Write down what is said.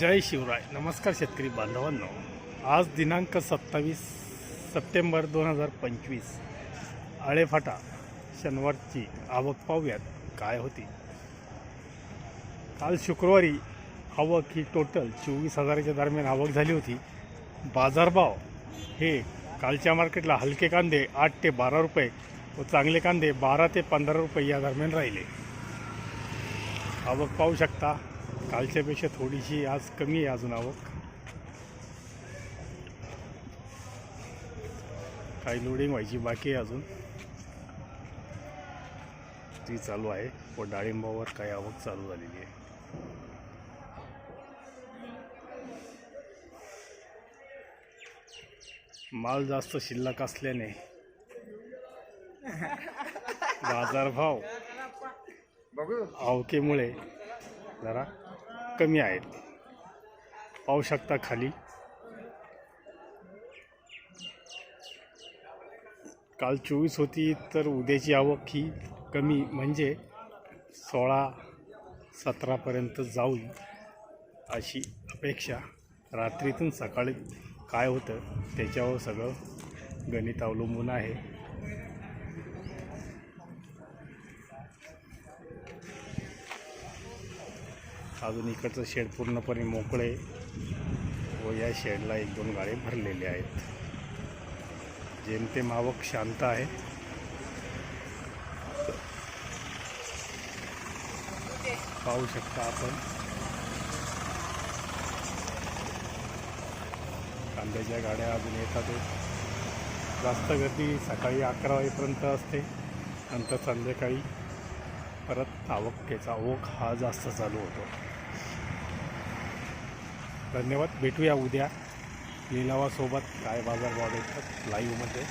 जय शिवराय. नमस्कार शेतकरी बांधवांनो. आज दिनांक सत्तावीस सप्टेंबर दोन हजार पंचवीस. आळेफाटा शनिवारची आवक पाहूयात. काय होती? काल शुक्रवारी आवक ही टोटल चोवीस हजाराच्या दरम्यान आवक झाली होती. बाजारभाव हे कालच्या मार्केटला हलके कांदे आठ ते बारा रुपये व चांगले कांदे बारा ते पंधरा रुपये या दरम्यान राहिले. आवक पाहू शकता कालच्यापेक्षा थोडीशी आज कमी आहे अजून आवक. काही लोडिंग व्हायची बाकी आहे अजून. ती चालू आहे. व डाळिंबावर काही आवक चालू झालेली आहे. माल जास्त शिल्लक असल्याने बाजारभाव बघू. आवकेमुळे जरा कमी आहेत. पाहू शकता खाली. काल चोवीस होती तर उद्याची आवक ही कमी म्हणजे सोळा सतरापर्यंत जाऊन अशी अपेक्षा. रात्रीतून सकाळी काय होतं त्याच्यावर सगळं गणित अवलंबून आहे. अजून इकडचं शेड पूर्णपणे मोकळे व या शेडला एक दोन गाळे भरलेले आहेत. जेमतेम आवक शांत आहे. पाहू शकता आपण. कांद्याच्या गाड्या अजून येतात जास्त गर्दी सकाळी अकरा वाजेपर्यंत असते. नंतर संध्याकाळी परत आवकेचा ओघ हा जास्त चालू होतो. धन्यवाद. भेटूया उद्या. लिलावासोबत काय बाजार भाव देतात? लाईव्हमध्ये